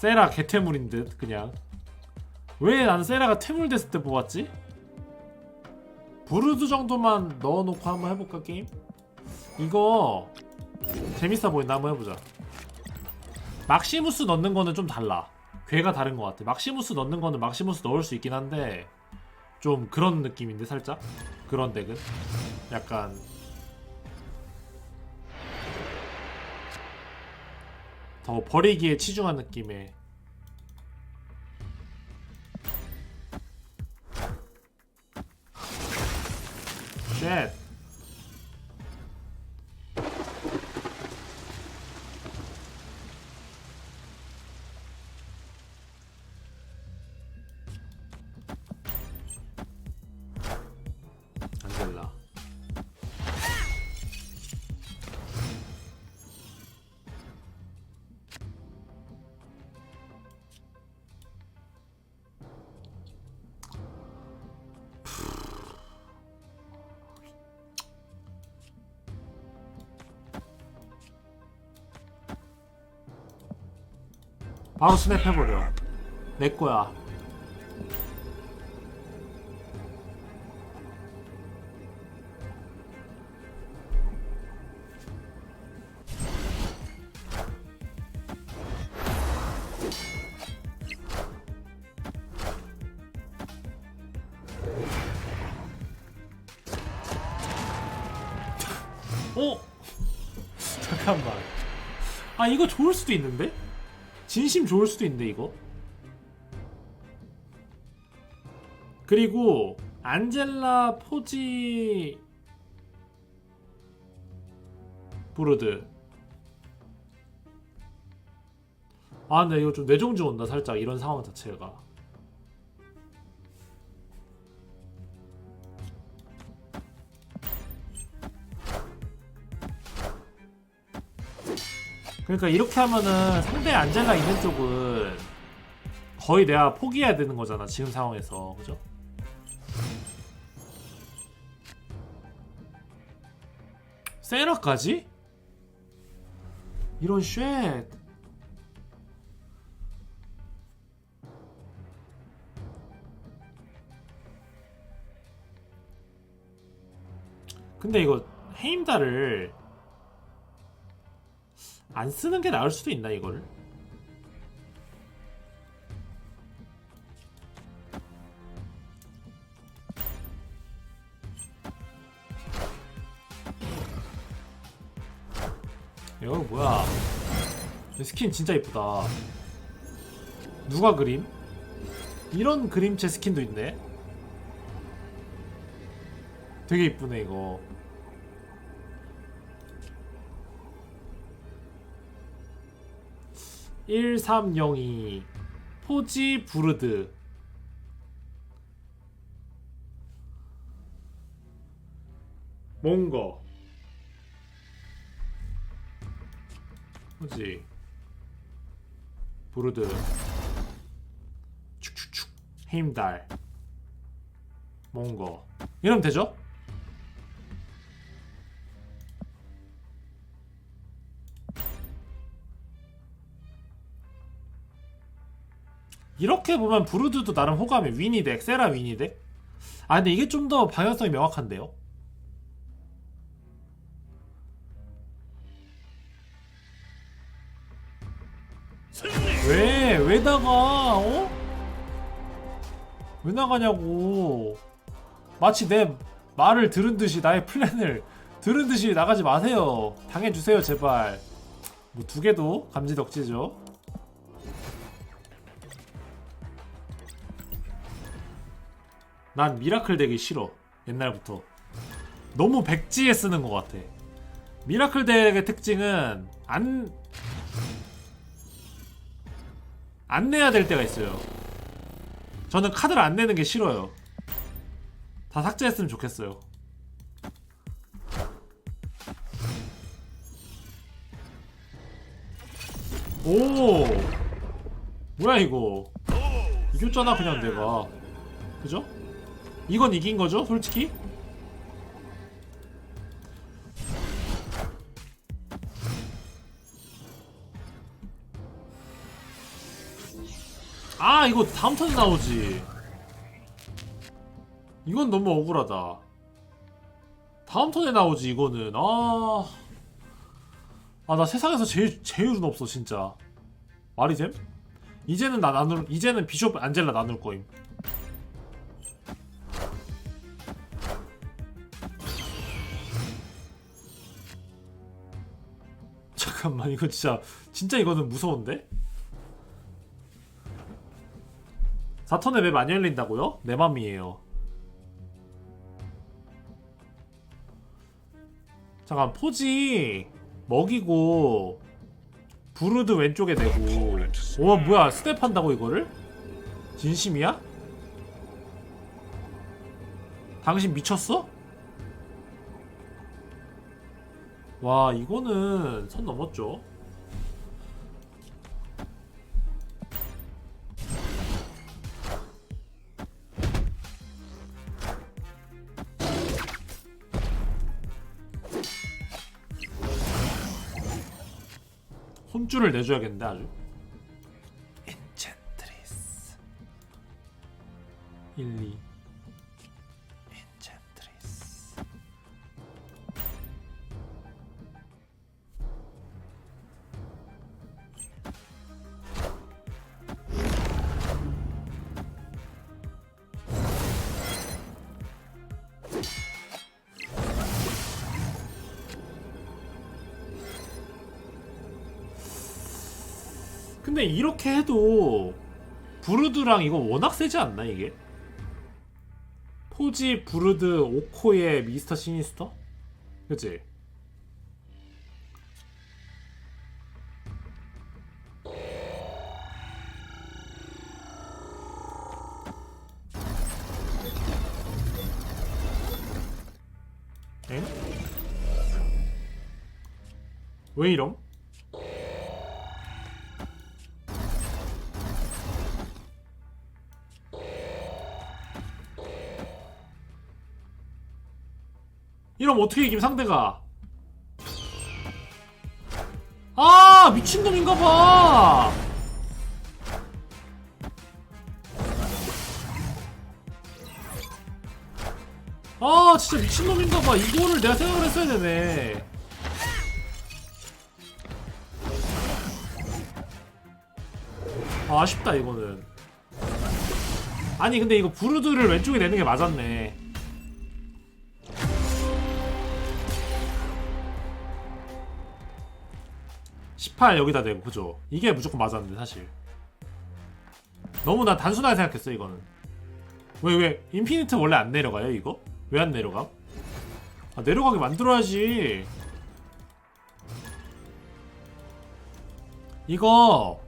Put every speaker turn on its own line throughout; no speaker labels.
세라 개퇴물인 듯 그냥. 왜 나는 세라가 퇴물 됐을 때 뽑았지? 브루드 정도만 넣어놓고 한번 해볼까 게임? 이거 재밌어 보인다. 한번 해보자. 막시무스 넣는 거는 좀 달라. 괴가 다른 것 같아. 막시무스 넣는 거는 막시무스 넣을 수 있긴 한데 좀 그런 느낌인데 살짝? 그런 덱은? 약간 더 버리기에 치중한 느낌의 바로 스냅해버려 내 거야 어? 잠깐만 아 이거 좋을 수도 있는데? 진심 좋을 수도 있는데 이거. 그리고 안젤라 포지 브루드. 아 근데 이거 좀 뇌정지 온다 살짝 이런 상황 자체가 그러니까 이렇게 하면은 상대 안젤라 있는 쪽은 거의 내가 포기해야 되는 거잖아 지금 상황에서 그죠? 세라까지? 이런 쉣 근데 이거 헤임다를 안 쓰는 게 나을 수도 있나 이거를? 이거 뭐야? 이 스킨 진짜 이쁘다. 누가 그림? 이런 그림체 스킨도 있네. 되게 이쁘네 이거. (1302) 포지 부르드. 몽거. 포지 부르드. 축축축. 헤임달. 몽거. 이러면 되죠? 이렇게 보면 브루드도 나름 호감이 위니덱, 세라 위니덱. 아 근데 이게 좀 더 방향성이 명확한데요? 왜? 왜 나가? 어? 왜 나가냐고. 마치 내 말을 들은 듯이 나의 플랜을 들은 듯이 나가지 마세요. 당해주세요 제발. 뭐 두 개도 감지덕지죠. 난 미라클 덱이 싫어 옛날부터. 너무 백지에 쓰는 것 같아. 미라클 덱의 특징은 안... 안 내야 될 때가 있어요. 저는 카드를 안 내는 게 싫어요. 다 삭제했으면 좋겠어요. 오! 뭐야 이거? 이겼잖아 그냥 내가. 그죠? 이건 이긴 거죠, 솔직히? 아 이거 다음 턴에 나오지. 이건 너무 억울하다. 다음 턴에 나오지 이거는. 아... 아 나 세상에서 제일 제일 운 없어 진짜. 말이 됨? 이제는 나 나눌 이제는 비숍 안젤라 나눌 거임 잠깐만 이거 진짜 진짜 이거는 무서운데? 4턴에 왜 많이 열린다고요? 내 맘이에요 잠깐 포지 먹이고 브루드 왼쪽에 내고 와 뭐야 스텝 한다고 이거를? 진심이야? 당신 미쳤어? 와 이거는 선 넘었죠? 혼줄을 내줘야겠는데 아주. 인챈트리스. 1, 2 근데 이렇게 해도 브루드랑 이거 워낙 세지 않나 이게? 포지 브루드 오코의 미스터 시니스터? 그치? 엥? 왜 이럼? 이러면 어떻게 이김 상대가? 아 미친놈인가봐. 아 진짜 미친놈인가봐. 이거를 내가 생각을 했어야 되네. 아, 아쉽다 이거는. 아니 근데 이거 브루드를 왼쪽에 내는 게 맞았네 18 여기다 대고 그죠? 이게 무조건 맞았는데 사실 너무 나 단순하게 생각했어 이거는 왜왜 인피니트 원래 안 내려가요 이거? 왜 안 내려가? 아 내려가게 만들어야지 이거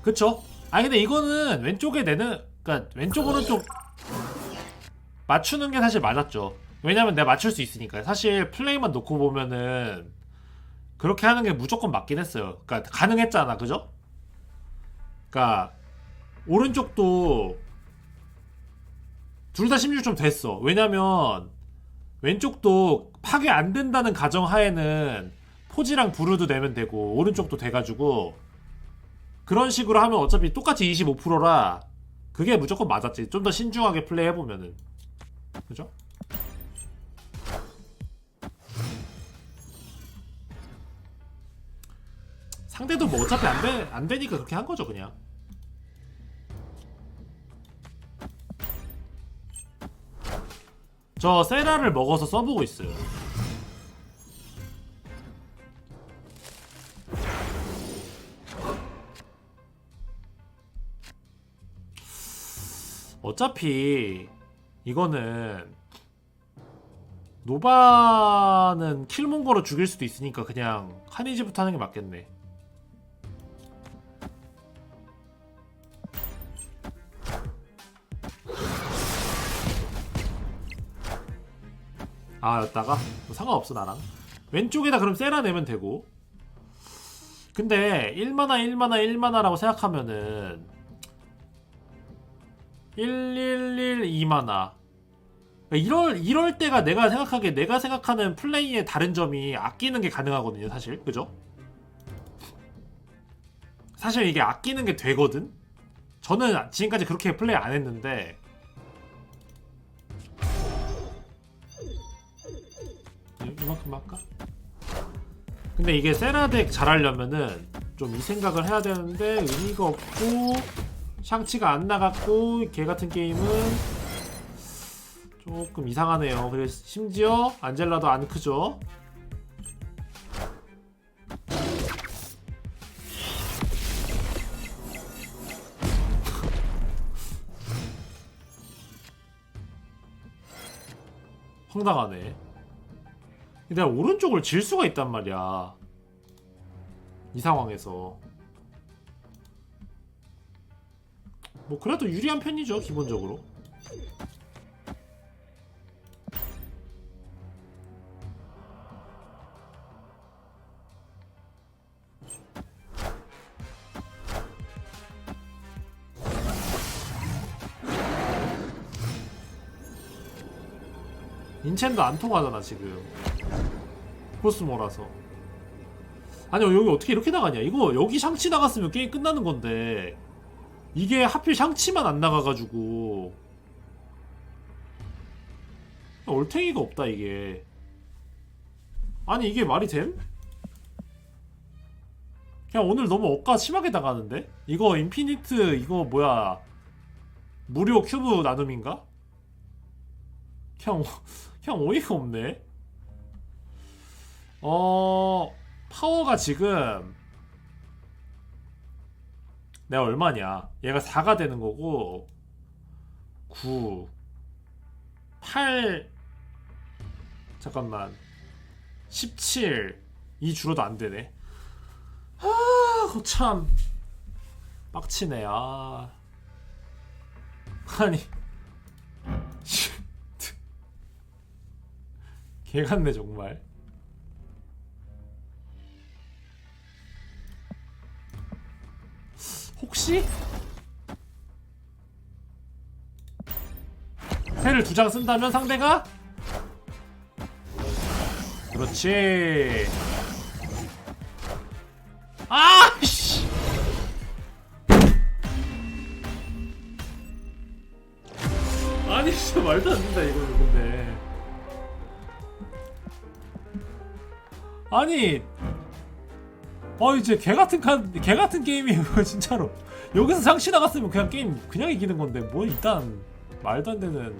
그쵸? 아니 근데 이거는 왼쪽에 내는 그니까 왼쪽 오른쪽 맞추는 게 사실 맞았죠 왜냐면 내가 맞출 수 있으니까 사실 플레이만 놓고 보면은 그렇게 하는 게 무조건 맞긴 했어요. 그러니까 가능했잖아, 그죠? 그러니까 오른쪽도 둘다 심리적 좀 됐어. 왜냐면 왼쪽도 파괴 안 된다는 가정 하에는 포지랑 브루도 내면 되고 오른쪽도 돼가지고 그런 식으로 하면 어차피 똑같이 25%라 그게 무조건 맞았지. 좀 더 신중하게 플레이 해보면은 그죠? 상대도 뭐 어차피 안, 돼, 안 되니까 그렇게 한 거죠 그냥. 저 세라를 먹어서 써보고 있어요. 어차피 이거는 노바는 킬몽거로 죽일 수도 있으니까 그냥 카니지부터 하는 게 맞겠네 아 였다가? 뭐 상관없어 나랑. 왼쪽에다 그럼 세라 내면 되고. 근데 1만화 1만화 1만화라고 생각하면은 111 2만화. 이럴 이럴 때가 내가 생각하기에 내가 생각하는 플레이의 다른 점이 아끼는 게 가능하거든요 사실. 그죠? 사실 이게 아끼는 게 되거든? 저는 지금까지 그렇게 플레이 안 했는데 이- 이만큼 할까? 근데 이게 세라덱 잘하려면은 좀 이 생각을 해야 되는데 의미가 없고 샹치가 안 나갔고 걔 같은 게임은 조금 이상하네요. 그래서 심지어 안젤라도 안 크죠. 황당하네. 근데 오른쪽을 질 수가 있단 말이야. 이 상황에서. 뭐 그래도 유리한 편이죠 기본적으로. 인첸도 안 통하잖아 지금. 코스모라서. 아니 여기 어떻게 이렇게 나가냐? 이거 여기 샹치 나갔으면 게임 끝나는 건데. 이게 하필 샹치만 안 나가가지고. 얼탱이가 없다 이게. 아니 이게 말이 됨? 그냥 오늘 너무 억가 심하게 나가는데? 이거 인피니트 이거 뭐야. 무료 큐브 나눔인가? 그냥 그냥 어이가 없네. 어 파워가 지금 내가 얼마냐? 얘가 4가 되는 거고 9 8 잠깐만 17이 줄어도 안 되네. 아, 거참 빡치네. 아. 아니. 개 같네 정말. 혹시 패를 두 장 쓴다면 상대가 그렇지. 아 씨. 아니 진짜 말도 안 된다 이거는 근데. 아니 어 이제 개 같은 칸, 개 같은 게임이에요 진짜로. 여기서 상시 나갔으면 그냥 게임 그냥 이기는 건데 뭐 일단 말도 안 되는